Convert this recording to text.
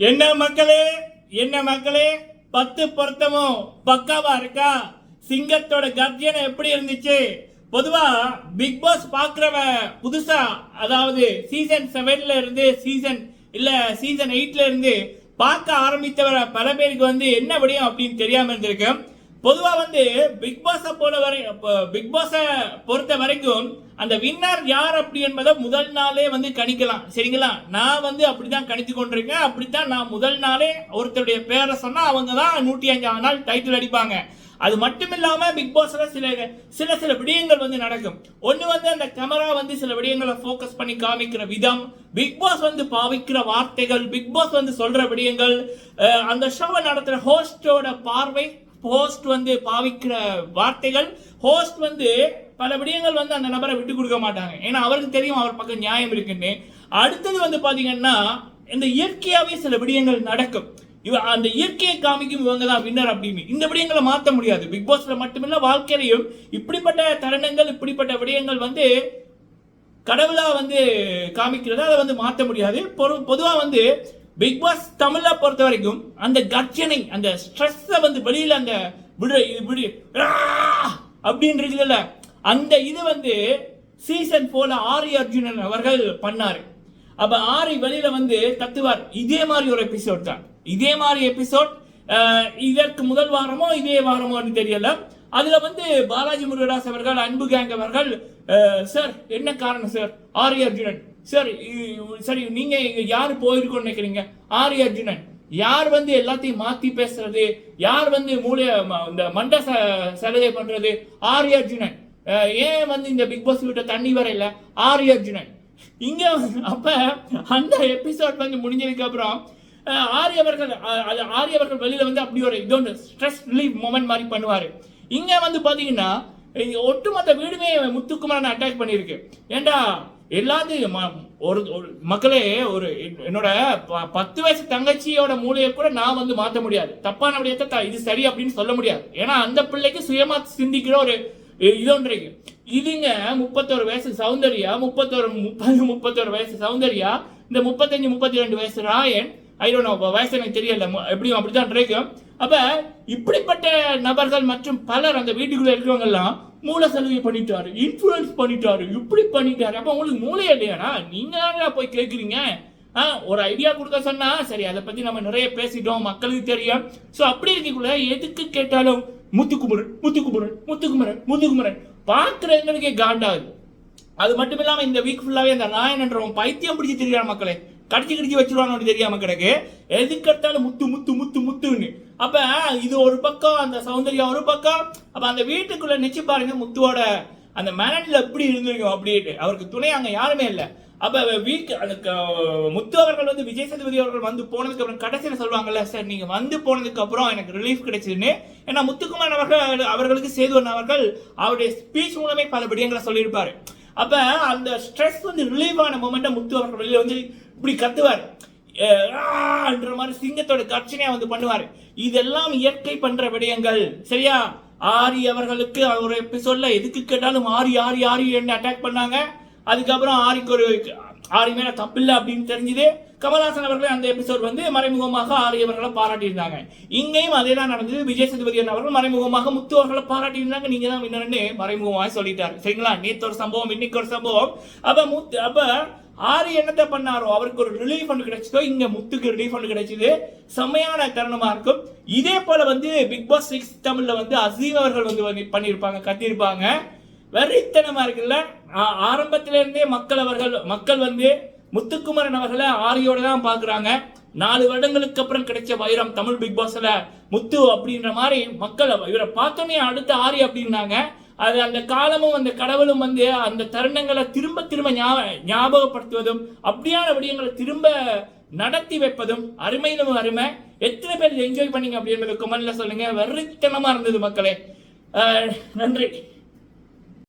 என்ன மக்களே என்ன மக்களே பத்து பொருத்தமும் பக்காவா இருக்கா? சிங்கத்தோட கர்ஜனை எப்படி இருந்துச்சு? பொதுவா பிக் பாஸ் பாக்குறவன் புதுசா அதாவது சீசன் செவன்ல இருந்து சீசன் இல்ல சீசன் எயிட்ல இருந்து பார்க்க ஆரம்பித்தவரை பல பேருக்கு வந்து என்ன விடயம் அப்படின்னு தெரியாம இருந்திருக்கு. பொதுவாக வந்து பிக் பாஸை போல வரை பிக் பாஸை பொறுத்த வரைக்கும் அந்த வின்னர் யார் அப்படி என்பதை முதல் நாளே வந்து கணிக்கலாம். சரிங்களா? நான் வந்து அப்படி தான் கணித்து கொண்டிருக்கேன். அப்படித்தான் நான் முதல் நாளே ஒருத்தருடைய பேரை சொன்னால் அவங்க தான் நூற்றி அஞ்சாவது நாள் டைட்டில் அடிப்பாங்க. அது மட்டும் இல்லாமல் பிக் பாஸில் சில சில சில விடயங்கள் வந்து நடக்கும். ஒன்று வந்து அந்த கேமரா வந்து சில விடயங்களை ஃபோக்கஸ் பண்ணி காமிக்கிற விதம். பிக் பாஸ் வந்து பாவிக்கிற வார்த்தைகள் பிக் பாஸ் வந்து சொல்கிற விடயங்கள் அந்த ஷோவை நடத்துகிற ஹோஸ்டோட பார்வை ஹோஸ்ட் வந்து பாவிக்கிற வார்த்தைகள் ஹோஸ்ட் வந்து பல விடயங்கள் வந்து அந்த நபரை விட்டு கொடுக்க மாட்டாங்க. ஏன்னா அவருக்கு தெரியும் அவர் பக்கம் நியாயம் இருக்குன்னு. அடுத்தது வந்து பாத்தீங்கன்னா இந்த இயற்கையாவே சில விடயங்கள் நடக்கும். இவ அந்த இயற்கையை காமிக்கும் இவங்க தான் வின்னர் அப்படின்னு. இந்த விடயங்களை மாற்ற முடியாது. பிக் பாஸ்ல மட்டுமில்ல வாழ்க்கையிலையும் இப்படிப்பட்ட தருணங்கள் இப்படிப்பட்ட விடயங்கள் வந்து கடவுளா வந்து காமிக்கிறது அதை வந்து மாற்ற முடியாது. பொறு பொதுவாக வந்து பிக் பாஸ் தமிழை பொறுத்த வரைக்கும் அந்த கர்ஜனை அந்த ஸ்ட்ரெஸ்ஸை வந்து வெளியில அந்த விடு விடு அப்படின்றதுல அந்த இது வந்து சீசன் போல ஆரி அர்ஜுனன் அவர்கள் பண்ணாரு. அப்ப ஆரி வெளியில வந்து கத்துவார் இதே மாதிரி ஒரு எபிசோட் தான். இதே மாதிரி எபிசோட் இதற்கு முதல் வாரமோ இதே வாரமோன்னு தெரியல. அதுல வந்து பாலாஜி முருகதாஸ் அவர்கள் அன்பு கேங் அவர்கள் சார் என்ன காரணம் சார் ஆரி அர்ஜுனன். சார் சரி நீங்கள் இங்கே யார் போயிருக்கோன்னு நினைக்கிறீங்க? ஆரி அர்ஜுனன். யார் வந்து எல்லாத்தையும் மாற்றி பேசுறது? யார் வந்து மூளைய ம- இந்த மண்ட ச- சலுகை பண்றது? ஆரி அர்ஜுனன். ஏன் வந்து இந்த பிக் பாஸ் விட்ட தண்ணி வரையில ஆரி அர்ஜுனன். இங்கே வந்து- அப்ப அந்த எபிசோட் வந்து முடிஞ்சதுக்கப்புறம் ஆரியவர்கள் அவர்கள் அது ஆரியவர்கள் அவர்கள் வெளியில வந்து அப்படி ஒரு இது ஒன்று ஸ்ட்ரெஸ் ரிலீஃப் மூமெண்ட் மாதிரி பண்ணுவார். இங்கே வந்து பார்த்தீங்கன்னா ஒட்டுமொத்த வீடுமே முத்துக்குமாரன் அட்டாக் பண்ணியிருக்கு. ஏன்டா எல்லாத்தையும் ம- ஒரு ஒரு மக்களே ஒரு என்னோட ப- பத்து வயசு தங்கச்சியோட மூலையை கூட நான் வந்து மாற்ற முடியாது. தப்பான விடயத்தை இது சரி அப்படின்னு சொல்ல முடியாது. ஏன்னா அந்த பிள்ளைக்கு சுயமா சிந்திக்கிற ஒரு இதுன்றீங்க இதுங்க முப்பத்தோரு வயசு சௌந்தர்யா முப்பத்தோரு முப்பது முப்பத்தோரு வயசு சௌந்தர்யா இந்த முப்பத்தஞ்சு முப்பத்தி ரெண்டு வயசு ராயன் ஐரோனோ வயசு எனக்கு தெரியல எப்படியும் அப்படிதான் இருக்கும் அப்ப இப்படிப்பட்ட நபர்கள் மற்றும் பலர் அந்த வீட்டுக்குள்ள இருக்கிறவங்க எல்லாம் மூளை சலுகை பண்ணிட்டாரு இன்ஃப்ளூயன்ஸ் பண்ணிட்டாரு இப்படி பண்ணிட்டாரு. அப்போ உங்களுக்கு மூளை இல்லையாடா? நீங்கள் போய் கேட்குறீங்க ஆ, ஒரு ஐடியா கொடுக்க சொன்னா சரி அதை பற்றி நம்ம நிறைய பேசிட்டோம் மக்களுக்கு தெரியும். ஸோ அப்படி இருக்கக்குள்ள எதுக்கு கேட்டாலும் முத்துக்குமரன் முத்துக்குமரன் முத்துக்குமரன் முத்துக்குமரன் பாக்குறவங்களுக்கே காண்டாகுது. அது மட்டும் இல்லாமல் இந்த வீக் ஃபுல்லாகவே அந்த நாயனன்றவன் பைத்தியம் பிடிச்சி தெரியாது மக்களே. கடிச்சு கடிச்சு வச்சிருவாங்க தெரியாம கிடக்கு. எதுக்கு எடுத்தாலும் முத்து முத்து முத்து முத்துன்னு. அப்ப இது ஒரு பக்கம் அந்த சௌந்தர்யா ஒரு பக்கம். அப்ப அந்த வீட்டுக்குள்ள நிச்சு பாருங்க முத்துவோட அந்த மேனட்ல எப்படி இருந்திருக்கும் அப்படின்ட்டு. அவருக்கு துணை அங்க யாருமே இல்லை. அப்ப வீக் அந்த க- முத்து அவர்கள் வந்து விஜய் சேதுபதி அவர்கள் வந்து போனதுக்கு அப்புறம் கடைசியில சொல்லுவாங்கல்ல சார் நீங்க வந்து போனதுக்கு அப்புறம் எனக்கு ரிலீஃப் கிடைச்சதுன்னு. ஏன்னா முத்துக்குமார் அவர்கள் அவர்களுக்கு சேதுவன் அவர்கள் அவருடைய ஸ்பீச் மூலமே பல விடயங்களை சொல்லியிருப்பாரு. அப்ப அந்த ஸ்ட்ரெஸ் வந்து ரிலீவ் ஆன மூமெண்ட்டை முத்து அவர்கள் வெளியில வந்து இப்படி கத்துவார். என்ற மாதிரி சிங்கத்தோட கர்ச்சனையா வந்து பண்ணுவார். இதெல்லாம் இயற்கை பண்ற விடயங்கள். சரியா? ஆரி அவர்களுக்கு ஒரு எபிசோட்ல எதுக்கு கேட்டாலும் ஆரி ஆரி ஆரி என்ன அட்டாக் பண்ணாங்க. அதுக்கப்புறம் ஆரிக்கு ஒரு ஆரி மேல தப்பில்லை அப்படின்னு தெரிஞ்சது. கமல்ஹாசன் அவர்கள் அந்த எபிசோட் வந்து மறைமுகமாக ஆரியவர்களை பாராட்டியிருந்தாங்க. இங்கேயும் அதே தான் நடந்தது. விஜய் சேதுபதி அவர்கள் மறைமுகமாக முத்து அவர்களை பாராட்டியிருந்தாங்க. நீங்க தான் வின்னர்னு மறைமுகமாக சொல்லிட்டாரு. சரிங்களா? நேத்து ஒரு சம்பவம் இன்னைக்கு ஒரு சம்பவம். அப்ப முத்து அப்ப ஆறு என்னத்தை பண்ணாரோ அவருக்கு ஒரு ரிலீஃப் ஃபண்ட் கிடைச்சதோ இங்க முத்துக்கு ரிலீஃப் ஃபண்ட் கிடைச்சது. செம்மையான தருணமா இருக்கும். இதே போல வந்து பிக் பாஸ் சிக்ஸ் தமிழ்ல வந்து அசீம் அவர்கள் வந்து வந்து பண்ணியிருப்பாங்க கத்தியிருப்பாங்க. வெறித்தனமா இருக்குல்ல? ஆ- இருந்தே மக்கள் அவர்கள் மக்கள் வந்து முத்துக்குமரன் அவர்களை ஆரியோட தான் பாக்குறாங்க நாலு வருடங்களுக்கு அப்புறம் கிடைச்ச வைரம் தமிழ் பிக் பாஸ்ல முத்து அப்படின்ற மாதிரி மக்கள் இவரை பார்த்தோன்னே அடுத்த ஆரி அப்படின்னாங்க. அது அந்த காலமும் அந்த கடவுளும் வந்து அந்த தருணங்களை திரும்ப திரும்ப ஞாபகப்படுத்துவதும் அப்படியான விடயங்களை திரும்ப நடத்தி வைப்பதும் அருமையிலும் அருமை. எத்தனை பேர் என்ஜாய் பண்ணீங்க அப்படின்றது கமெண்ட்ல சொல்லுங்க. வெறித்தனமா இருந்தது மக்களே. நன்றி.